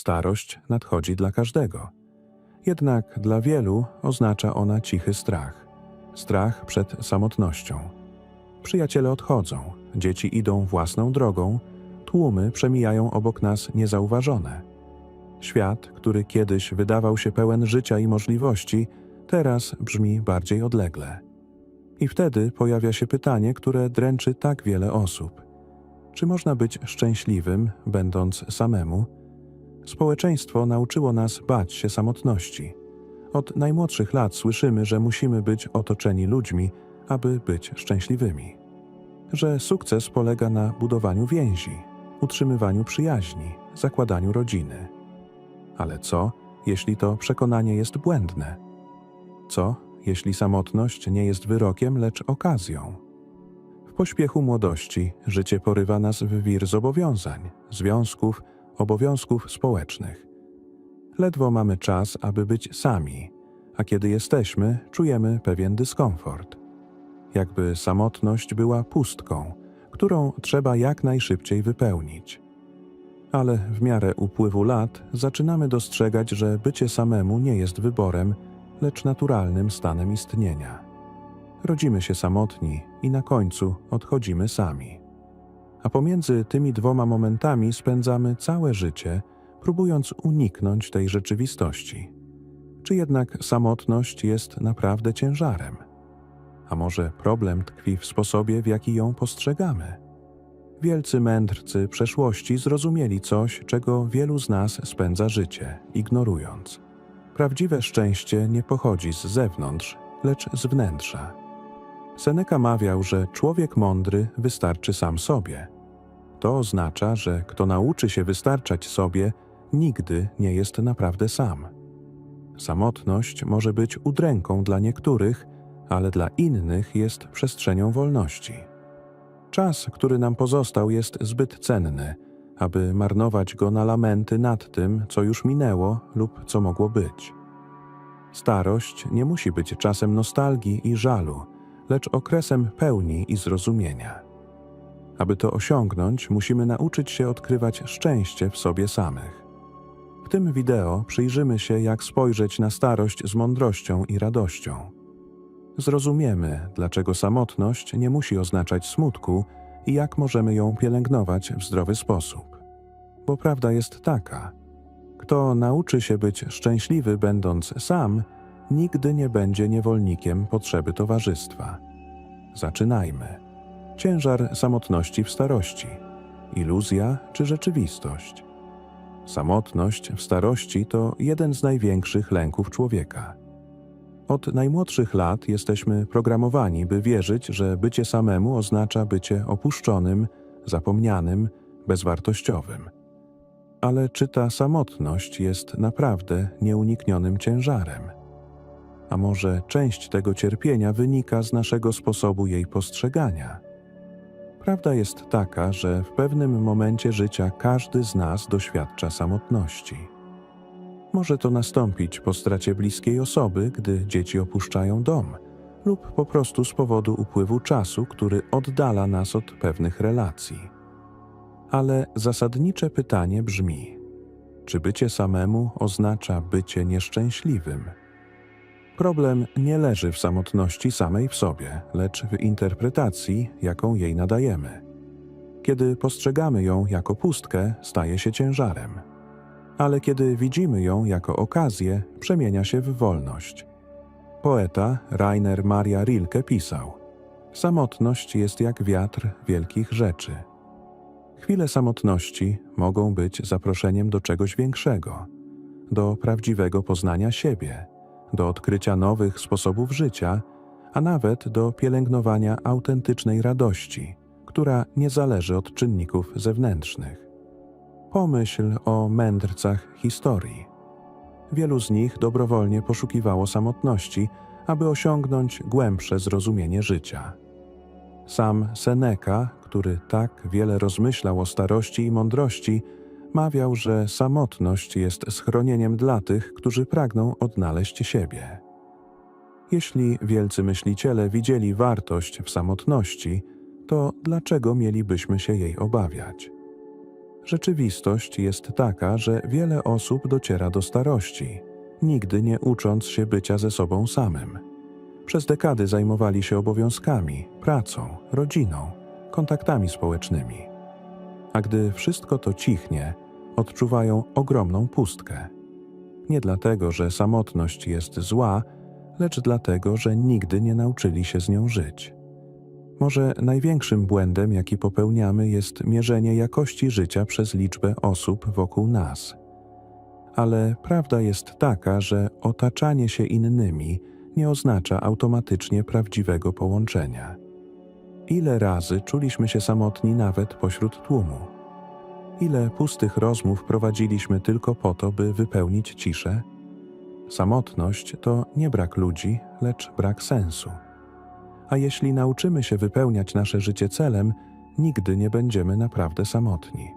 Starość nadchodzi dla każdego. Jednak dla wielu oznacza ona cichy strach. Strach przed samotnością. Przyjaciele odchodzą, dzieci idą własną drogą, tłumy przemijają obok nas niezauważone. Świat, który kiedyś wydawał się pełen życia i możliwości, teraz brzmi bardziej odlegle. I wtedy pojawia się pytanie, które dręczy tak wiele osób: czy można być szczęśliwym, będąc samemu? Społeczeństwo nauczyło nas bać się samotności. Od najmłodszych lat słyszymy, że musimy być otoczeni ludźmi, aby być szczęśliwymi. Że sukces polega na budowaniu więzi, utrzymywaniu przyjaźni, zakładaniu rodziny. Ale co, jeśli to przekonanie jest błędne? Co, jeśli samotność nie jest wyrokiem, lecz okazją? W pośpiechu młodości życie porywa nas w wir zobowiązań, związków, obowiązków społecznych. Ledwo mamy czas, aby być sami, a kiedy jesteśmy, czujemy pewien dyskomfort. Jakby samotność była pustką, którą trzeba jak najszybciej wypełnić. Ale w miarę upływu lat zaczynamy dostrzegać, że bycie samemu nie jest wyborem, lecz naturalnym stanem istnienia. Rodzimy się samotni i na końcu odchodzimy sami. A pomiędzy tymi dwoma momentami spędzamy całe życie, próbując uniknąć tej rzeczywistości. Czy jednak samotność jest naprawdę ciężarem? A może problem tkwi w sposobie, w jaki ją postrzegamy? Wielcy mędrcy przeszłości zrozumieli coś, czego wielu z nas spędza życie, ignorując. Prawdziwe szczęście nie pochodzi z zewnątrz, lecz z wnętrza. Seneca mawiał, że człowiek mądry wystarczy sam sobie. To oznacza, że kto nauczy się wystarczać sobie, nigdy nie jest naprawdę sam. Samotność może być udręką dla niektórych, ale dla innych jest przestrzenią wolności. Czas, który nam pozostał, jest zbyt cenny, aby marnować go na lamenty nad tym, co już minęło lub co mogło być. Starość nie musi być czasem nostalgii i żalu, lecz okresem pełni i zrozumienia. Aby to osiągnąć, musimy nauczyć się odkrywać szczęście w sobie samych. W tym wideo przyjrzymy się, jak spojrzeć na starość z mądrością i radością. Zrozumiemy, dlaczego samotność nie musi oznaczać smutku i jak możemy ją pielęgnować w zdrowy sposób. Bo prawda jest taka: kto nauczy się być szczęśliwy, będąc sam, nigdy nie będzie niewolnikiem potrzeby towarzystwa. Zaczynajmy. Ciężar samotności w starości. Iluzja czy rzeczywistość? Samotność w starości to jeden z największych lęków człowieka. Od najmłodszych lat jesteśmy programowani, by wierzyć, że bycie samemu oznacza bycie opuszczonym, zapomnianym, bezwartościowym. Ale czy ta samotność jest naprawdę nieuniknionym ciężarem? A może część tego cierpienia wynika z naszego sposobu jej postrzegania? Prawda jest taka, że w pewnym momencie życia każdy z nas doświadcza samotności. Może to nastąpić po stracie bliskiej osoby, gdy dzieci opuszczają dom, lub po prostu z powodu upływu czasu, który oddala nas od pewnych relacji. Ale zasadnicze pytanie brzmi: czy bycie samemu oznacza bycie nieszczęśliwym? Problem nie leży w samotności samej w sobie, lecz w interpretacji, jaką jej nadajemy. Kiedy postrzegamy ją jako pustkę, staje się ciężarem. Ale kiedy widzimy ją jako okazję, przemienia się w wolność. Poeta Rainer Maria Rilke pisał: Samotność jest jak wiatr wielkich rzeczy. Chwile samotności mogą być zaproszeniem do czegoś większego, do prawdziwego poznania siebie do odkrycia nowych sposobów życia, a nawet do pielęgnowania autentycznej radości, która nie zależy od czynników zewnętrznych. Pomyśl o mędrcach historii. Wielu z nich dobrowolnie poszukiwało samotności, aby osiągnąć głębsze zrozumienie życia. Sam Seneca, który tak wiele rozmyślał o starości i mądrości, mawiał, że samotność jest schronieniem dla tych, którzy pragną odnaleźć siebie. Jeśli wielcy myśliciele widzieli wartość w samotności, to dlaczego mielibyśmy się jej obawiać? Rzeczywistość jest taka, że wiele osób dociera do starości, nigdy nie ucząc się bycia ze sobą samym. Przez dekady zajmowali się obowiązkami, pracą, rodziną, kontaktami społecznymi. A gdy wszystko to cichnie, odczuwają ogromną pustkę. Nie dlatego, że samotność jest zła, lecz dlatego, że nigdy nie nauczyli się z nią żyć. Może największym błędem, jaki popełniamy, jest mierzenie jakości życia przez liczbę osób wokół nas. Ale prawda jest taka, że otaczanie się innymi nie oznacza automatycznie prawdziwego połączenia. Ile razy czuliśmy się samotni nawet pośród tłumu? Ile pustych rozmów prowadziliśmy tylko po to, by wypełnić ciszę? Samotność to nie brak ludzi, lecz brak sensu. A jeśli nauczymy się wypełniać nasze życie celem, nigdy nie będziemy naprawdę samotni.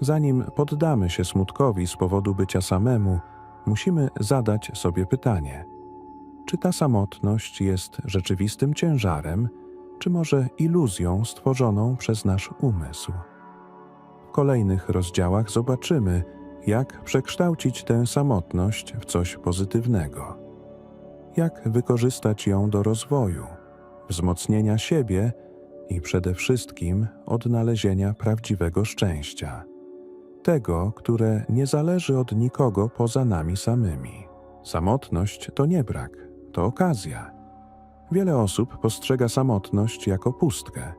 Zanim poddamy się smutkowi z powodu bycia samemu, musimy zadać sobie pytanie: czy ta samotność jest rzeczywistym ciężarem, czy może iluzją stworzoną przez nasz umysł? W kolejnych rozdziałach zobaczymy, jak przekształcić tę samotność w coś pozytywnego. Jak wykorzystać ją do rozwoju, wzmocnienia siebie i przede wszystkim odnalezienia prawdziwego szczęścia. Tego, które nie zależy od nikogo poza nami samymi. Samotność to nie brak, to okazja. Wiele osób postrzega samotność jako pustkę,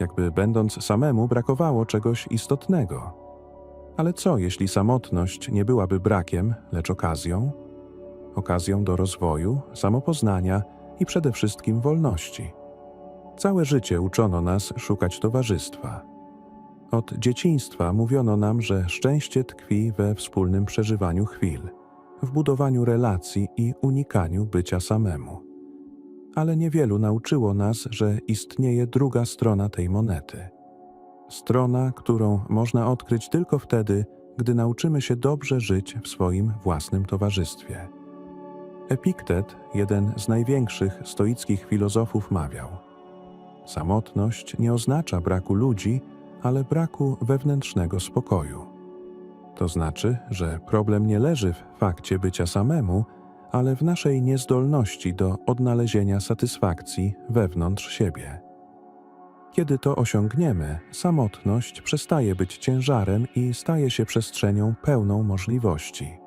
jakby będąc samemu brakowało czegoś istotnego. Ale co, jeśli samotność nie byłaby brakiem, lecz okazją? Okazją do rozwoju, samopoznania i przede wszystkim wolności. Całe życie uczono nas szukać towarzystwa. Od dzieciństwa mówiono nam, że szczęście tkwi we wspólnym przeżywaniu chwil, w budowaniu relacji i unikaniu bycia samemu. Ale niewielu nauczyło nas, że istnieje druga strona tej monety. Strona, którą można odkryć tylko wtedy, gdy nauczymy się dobrze żyć w swoim własnym towarzystwie. Epiktet, jeden z największych stoickich filozofów, mawiał: Samotność nie oznacza braku ludzi, ale braku wewnętrznego spokoju. To znaczy, że problem nie leży w fakcie bycia samemu, ale w naszej niezdolności do odnalezienia satysfakcji wewnątrz siebie. Kiedy to osiągniemy, samotność przestaje być ciężarem i staje się przestrzenią pełną możliwości.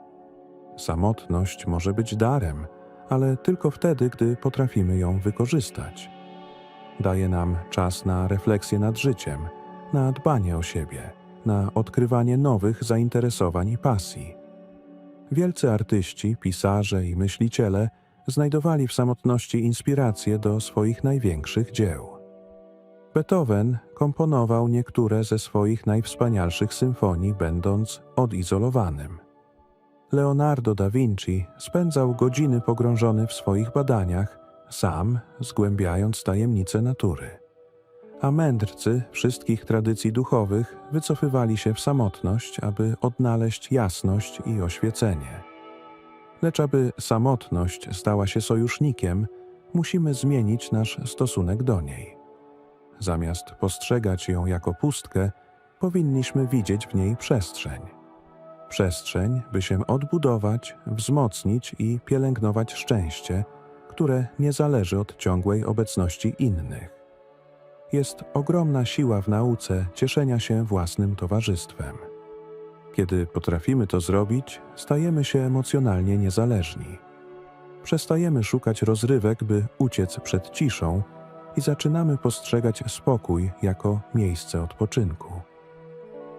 Samotność może być darem, ale tylko wtedy, gdy potrafimy ją wykorzystać. Daje nam czas na refleksję nad życiem, na dbanie o siebie, na odkrywanie nowych zainteresowań i pasji. Wielcy artyści, pisarze i myśliciele znajdowali w samotności inspirację do swoich największych dzieł. Beethoven komponował niektóre ze swoich najwspanialszych symfonii, będąc odizolowanym. Leonardo da Vinci spędzał godziny pogrążony w swoich badaniach, sam zgłębiając tajemnice natury. A mędrcy wszystkich tradycji duchowych wycofywali się w samotność, aby odnaleźć jasność i oświecenie. Lecz aby samotność stała się sojusznikiem, musimy zmienić nasz stosunek do niej. Zamiast postrzegać ją jako pustkę, powinniśmy widzieć w niej przestrzeń. Przestrzeń, by się odbudować, wzmocnić i pielęgnować szczęście, które nie zależy od ciągłej obecności innych. Jest ogromna siła w nauce cieszenia się własnym towarzystwem. Kiedy potrafimy to zrobić, stajemy się emocjonalnie niezależni. Przestajemy szukać rozrywek, by uciec przed ciszą i zaczynamy postrzegać spokój jako miejsce odpoczynku.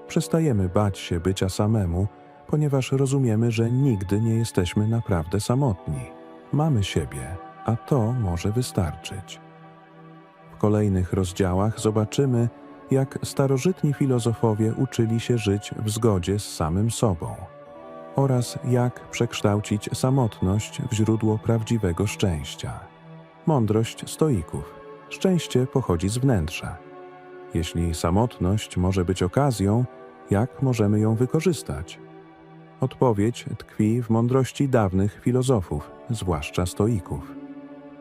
Przestajemy bać się bycia samemu, ponieważ rozumiemy, że nigdy nie jesteśmy naprawdę samotni. Mamy siebie, a to może wystarczyć. W kolejnych rozdziałach zobaczymy, jak starożytni filozofowie uczyli się żyć w zgodzie z samym sobą oraz jak przekształcić samotność w źródło prawdziwego szczęścia. Mądrość stoików. Szczęście pochodzi z wnętrza. Jeśli samotność może być okazją, jak możemy ją wykorzystać? Odpowiedź tkwi w mądrości dawnych filozofów, zwłaszcza stoików.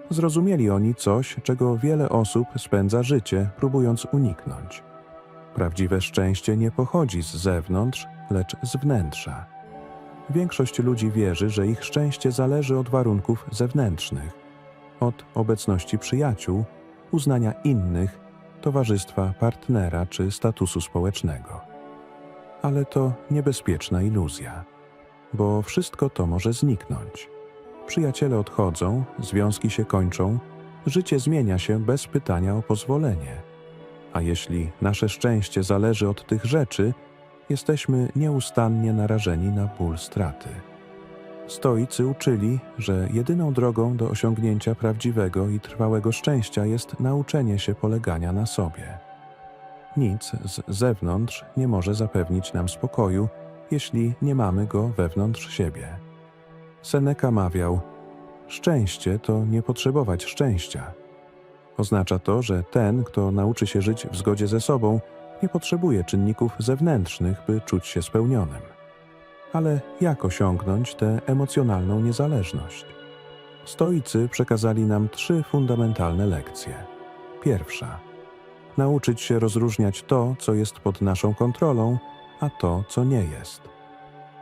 Zrozumieli oni coś, czego wiele osób spędza życie, próbując uniknąć. Prawdziwe szczęście nie pochodzi z zewnątrz, lecz z wnętrza. Większość ludzi wierzy, że ich szczęście zależy od warunków zewnętrznych, od obecności przyjaciół, uznania innych, towarzystwa partnera czy statusu społecznego. Ale to niebezpieczna iluzja, bo wszystko to może zniknąć. Przyjaciele odchodzą, związki się kończą, życie zmienia się bez pytania o pozwolenie. A jeśli nasze szczęście zależy od tych rzeczy, jesteśmy nieustannie narażeni na ból straty. Stoicy uczyli, że jedyną drogą do osiągnięcia prawdziwego i trwałego szczęścia jest nauczenie się polegania na sobie. Nic z zewnątrz nie może zapewnić nam spokoju, jeśli nie mamy go wewnątrz siebie. Seneca mawiał: Szczęście to nie potrzebować szczęścia. Oznacza to, że ten, kto nauczy się żyć w zgodzie ze sobą, nie potrzebuje czynników zewnętrznych, by czuć się spełnionym. Ale jak osiągnąć tę emocjonalną niezależność? Stoicy przekazali nam trzy fundamentalne lekcje. Pierwsza: nauczyć się rozróżniać to, co jest pod naszą kontrolą, a to, co nie jest.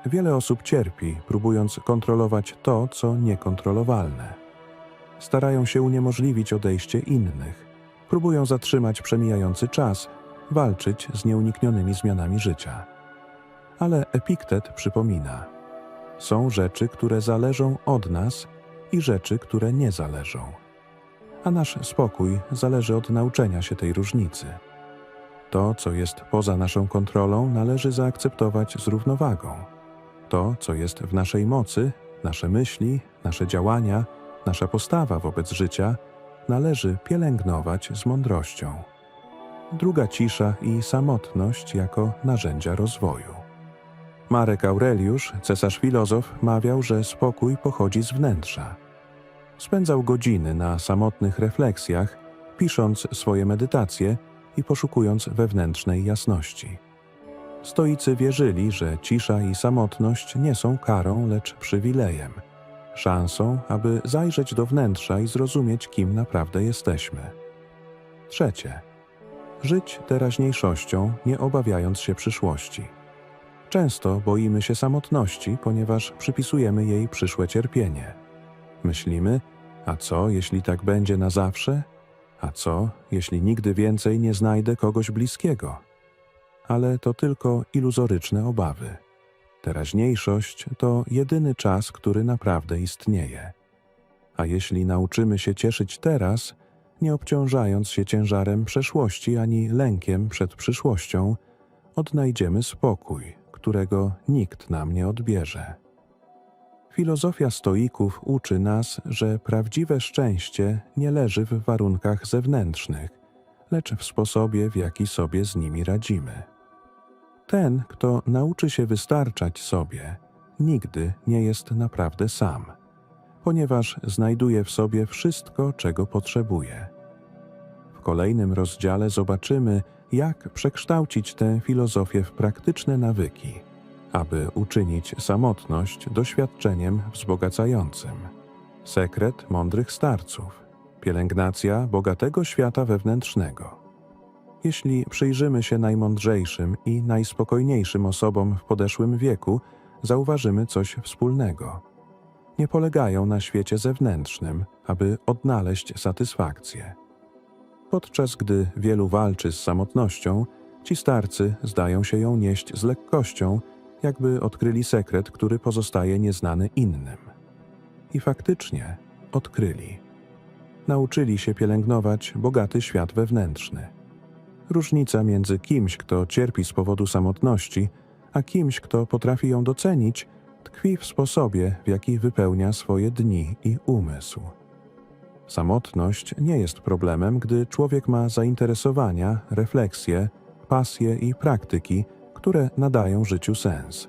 Wiele osób cierpi, próbując kontrolować to, co niekontrolowalne. Starają się uniemożliwić odejście innych, próbują zatrzymać przemijający czas, walczyć z nieuniknionymi zmianami życia. Ale Epiktet przypomina: są rzeczy, które zależą od nas i rzeczy, które nie zależą. A nasz spokój zależy od nauczenia się tej różnicy. To, co jest poza naszą kontrolą, należy zaakceptować z równowagą. To, co jest w naszej mocy, nasze myśli, nasze działania, nasza postawa wobec życia, należy pielęgnować z mądrością. Druga cisza i samotność jako narzędzia rozwoju. Marek Aureliusz, cesarz filozof, mawiał, że spokój pochodzi z wnętrza. Spędzał godziny na samotnych refleksjach, pisząc swoje medytacje i poszukując wewnętrznej jasności. Stoicy wierzyli, że cisza i samotność nie są karą, lecz przywilejem, szansą, aby zajrzeć do wnętrza i zrozumieć, kim naprawdę jesteśmy. Trzecie. Żyć teraźniejszością, nie obawiając się przyszłości. Często boimy się samotności, ponieważ przypisujemy jej przyszłe cierpienie. Myślimy, a co, jeśli tak będzie na zawsze? A co, jeśli nigdy więcej nie znajdę kogoś bliskiego? Ale to tylko iluzoryczne obawy. Teraźniejszość to jedyny czas, który naprawdę istnieje. A jeśli nauczymy się cieszyć teraz, nie obciążając się ciężarem przeszłości ani lękiem przed przyszłością, odnajdziemy spokój, którego nikt nam nie odbierze. Filozofia stoików uczy nas, że prawdziwe szczęście nie leży w warunkach zewnętrznych, lecz w sposobie, w jaki sobie z nimi radzimy. Ten, kto nauczy się wystarczać sobie, nigdy nie jest naprawdę sam, ponieważ znajduje w sobie wszystko, czego potrzebuje. W kolejnym rozdziale zobaczymy, jak przekształcić tę filozofię w praktyczne nawyki, aby uczynić samotność doświadczeniem wzbogacającym. Sekret mądrych starców, pielęgnacja bogatego świata wewnętrznego. Jeśli przyjrzymy się najmądrzejszym i najspokojniejszym osobom w podeszłym wieku, zauważymy coś wspólnego. Nie polegają na świecie zewnętrznym, aby odnaleźć satysfakcję. Podczas gdy wielu walczy z samotnością, ci starcy zdają się ją nieść z lekkością, jakby odkryli sekret, który pozostaje nieznany innym. I faktycznie odkryli. Nauczyli się pielęgnować bogaty świat wewnętrzny. Różnica między kimś, kto cierpi z powodu samotności, a kimś, kto potrafi ją docenić, tkwi w sposobie, w jaki wypełnia swoje dni i umysł. Samotność nie jest problemem, gdy człowiek ma zainteresowania, refleksje, pasje i praktyki, które nadają życiu sens.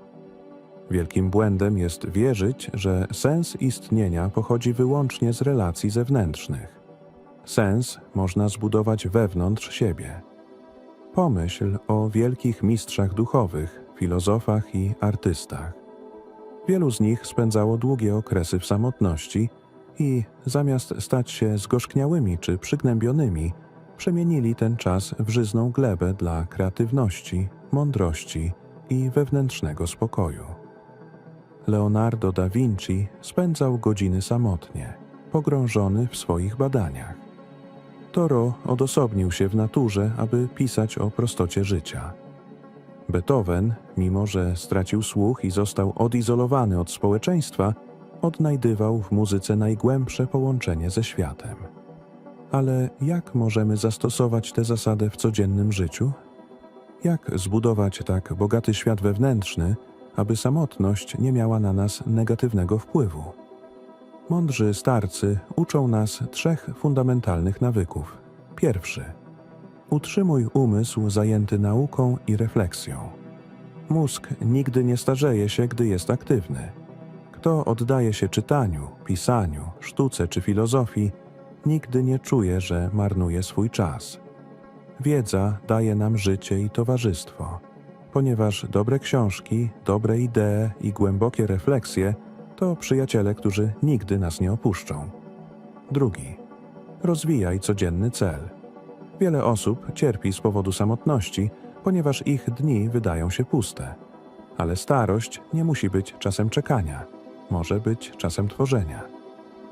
Wielkim błędem jest wierzyć, że sens istnienia pochodzi wyłącznie z relacji zewnętrznych. Sens można zbudować wewnątrz siebie. Pomyśl o wielkich mistrzach duchowych, filozofach i artystach. Wielu z nich spędzało długie okresy w samotności i zamiast stać się zgorzkniałymi czy przygnębionymi, przemienili ten czas w żyzną glebę dla kreatywności, mądrości i wewnętrznego spokoju. Leonardo da Vinci spędzał godziny samotnie, pogrążony w swoich badaniach. Toro odosobnił się w naturze, aby pisać o prostocie życia. Beethoven, mimo że stracił słuch i został odizolowany od społeczeństwa, odnajdywał w muzyce najgłębsze połączenie ze światem. Ale jak możemy zastosować tę zasadę w codziennym życiu? Jak zbudować tak bogaty świat wewnętrzny, aby samotność nie miała na nas negatywnego wpływu? Mądrzy starcy uczą nas trzech fundamentalnych nawyków. Pierwszy. Utrzymuj umysł zajęty nauką i refleksją. Mózg nigdy nie starzeje się, gdy jest aktywny. Kto oddaje się czytaniu, pisaniu, sztuce czy filozofii, nigdy nie czuje, że marnuje swój czas. Wiedza daje nam życie i towarzystwo, ponieważ dobre książki, dobre idee i głębokie refleksje to przyjaciele, którzy nigdy nas nie opuszczą. Drugi. Rozwijaj codzienny cel. Wiele osób cierpi z powodu samotności, ponieważ ich dni wydają się puste. Ale starość nie musi być czasem czekania, może być czasem tworzenia.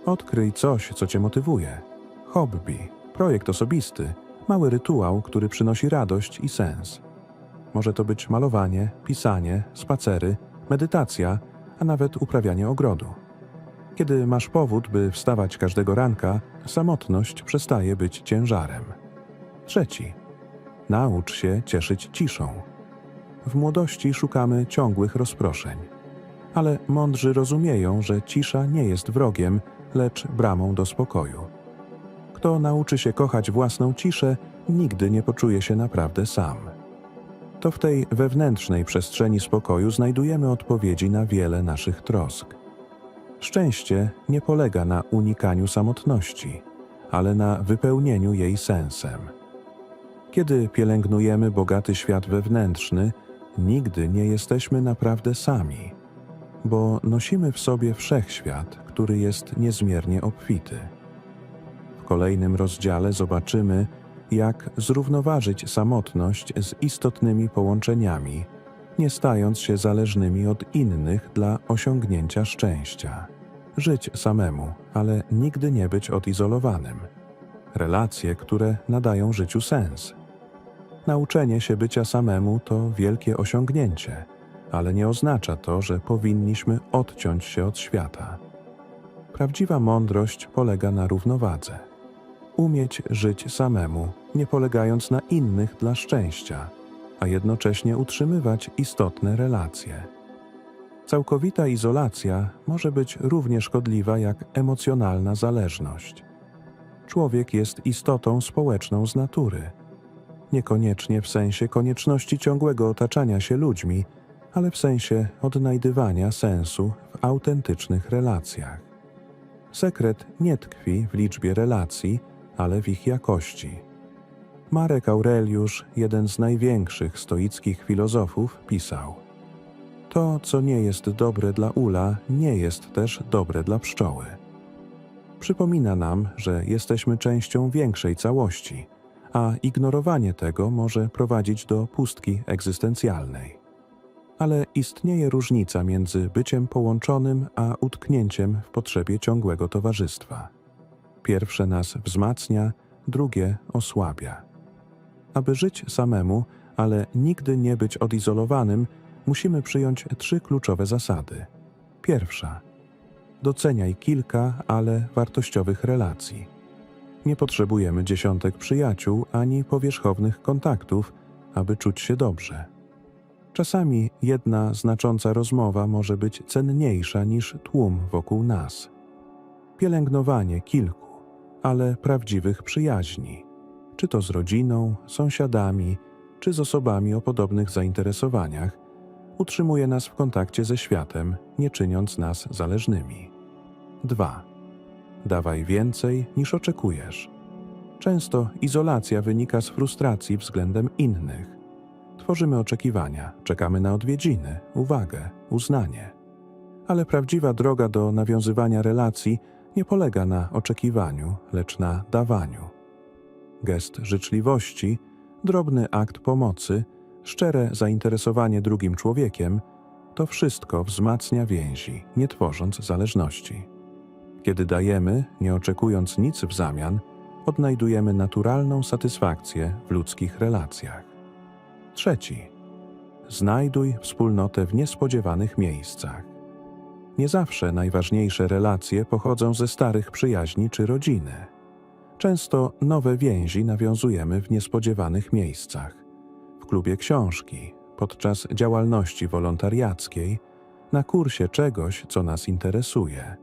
Odkryj coś, co cię motywuje. Hobby, projekt osobisty, mały rytuał, który przynosi radość i sens. Może to być malowanie, pisanie, spacery, medytacja, a nawet uprawianie ogrodu. Kiedy masz powód, by wstawać każdego ranka, samotność przestaje być ciężarem. Trzeci. Naucz się cieszyć ciszą. W młodości szukamy ciągłych rozproszeń, ale mądrzy rozumieją, że cisza nie jest wrogiem, lecz bramą do spokoju. Kto nauczy się kochać własną ciszę, nigdy nie poczuje się naprawdę sam. To w tej wewnętrznej przestrzeni spokoju znajdujemy odpowiedzi na wiele naszych trosk. Szczęście nie polega na unikaniu samotności, ale na wypełnieniu jej sensem. Kiedy pielęgnujemy bogaty świat wewnętrzny, nigdy nie jesteśmy naprawdę sami, bo nosimy w sobie wszechświat, który jest niezmiernie obfity. W kolejnym rozdziale zobaczymy, jak zrównoważyć samotność z istotnymi połączeniami, nie stając się zależnymi od innych dla osiągnięcia szczęścia. Żyć samemu, ale nigdy nie być odizolowanym. Relacje, które nadają życiu sens. Nauczenie się bycia samemu to wielkie osiągnięcie, ale nie oznacza to, że powinniśmy odciąć się od świata. Prawdziwa mądrość polega na równowadze. Umieć żyć samemu, nie polegając na innych dla szczęścia, a jednocześnie utrzymywać istotne relacje. Całkowita izolacja może być równie szkodliwa jak emocjonalna zależność. Człowiek jest istotą społeczną z natury. Niekoniecznie w sensie konieczności ciągłego otaczania się ludźmi, ale w sensie odnajdywania sensu w autentycznych relacjach. Sekret nie tkwi w liczbie relacji, ale w ich jakości. Marek Aureliusz, jeden z największych stoickich filozofów, pisał: To, co nie jest dobre dla ula, nie jest też dobre dla pszczoły. Przypomina nam, że jesteśmy częścią większej całości, a ignorowanie tego może prowadzić do pustki egzystencjalnej. Ale istnieje różnica między byciem połączonym a utknięciem w potrzebie ciągłego towarzystwa. Pierwsze nas wzmacnia, drugie osłabia. Aby żyć samemu, ale nigdy nie być odizolowanym, musimy przyjąć trzy kluczowe zasady. Pierwsza. Doceniaj kilka, ale wartościowych relacji. Nie potrzebujemy dziesiątek przyjaciół ani powierzchownych kontaktów, aby czuć się dobrze. Czasami jedna znacząca rozmowa może być cenniejsza niż tłum wokół nas. Pielęgnowanie kilku, ale prawdziwych przyjaźni, czy to z rodziną, sąsiadami, czy z osobami o podobnych zainteresowaniach, utrzymuje nas w kontakcie ze światem, nie czyniąc nas zależnymi. 2. Dawaj więcej niż oczekujesz. Często izolacja wynika z frustracji względem innych. Tworzymy oczekiwania, czekamy na odwiedziny, uwagę, uznanie. Ale prawdziwa droga do nawiązywania relacji nie polega na oczekiwaniu, lecz na dawaniu. gest życzliwości, drobny akt pomocy, szczere zainteresowanie drugim człowiekiem to wszystko wzmacnia więzi, nie tworząc zależności. Kiedy dajemy, nie oczekując nic w zamian, odnajdujemy naturalną satysfakcję w ludzkich relacjach. Trzeci. Znajduj wspólnotę w niespodziewanych miejscach. Nie zawsze najważniejsze relacje pochodzą ze starych przyjaźni czy rodziny. Często nowe więzi nawiązujemy w niespodziewanych miejscach. W klubie książki, podczas działalności wolontariackiej, na kursie czegoś, co nas interesuje.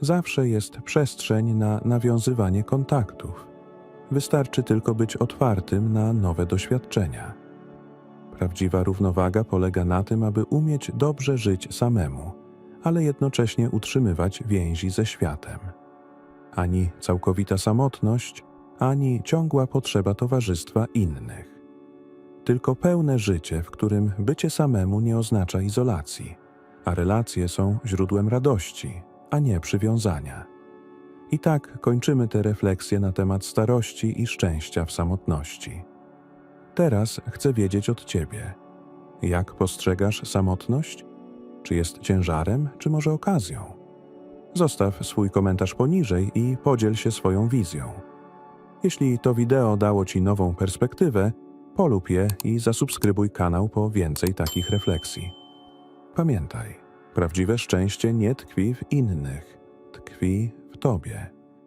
Zawsze jest przestrzeń na nawiązywanie kontaktów. Wystarczy tylko być otwartym na nowe doświadczenia. Prawdziwa równowaga polega na tym, aby umieć dobrze żyć samemu, ale jednocześnie utrzymywać więzi ze światem. Ani całkowita samotność, ani ciągła potrzeba towarzystwa innych. Tylko pełne życie, w którym bycie samemu nie oznacza izolacji, a relacje są źródłem radości, a nie przywiązania. I tak kończymy te refleksje na temat starości i szczęścia w samotności. Teraz chcę wiedzieć od Ciebie, jak postrzegasz samotność? Czy jest ciężarem, czy może okazją? Zostaw swój komentarz poniżej i podziel się swoją wizją. Jeśli to wideo dało Ci nową perspektywę, polub je i zasubskrybuj kanał po więcej takich refleksji. Pamiętaj, prawdziwe szczęście nie tkwi w innych, tkwi w Tobie.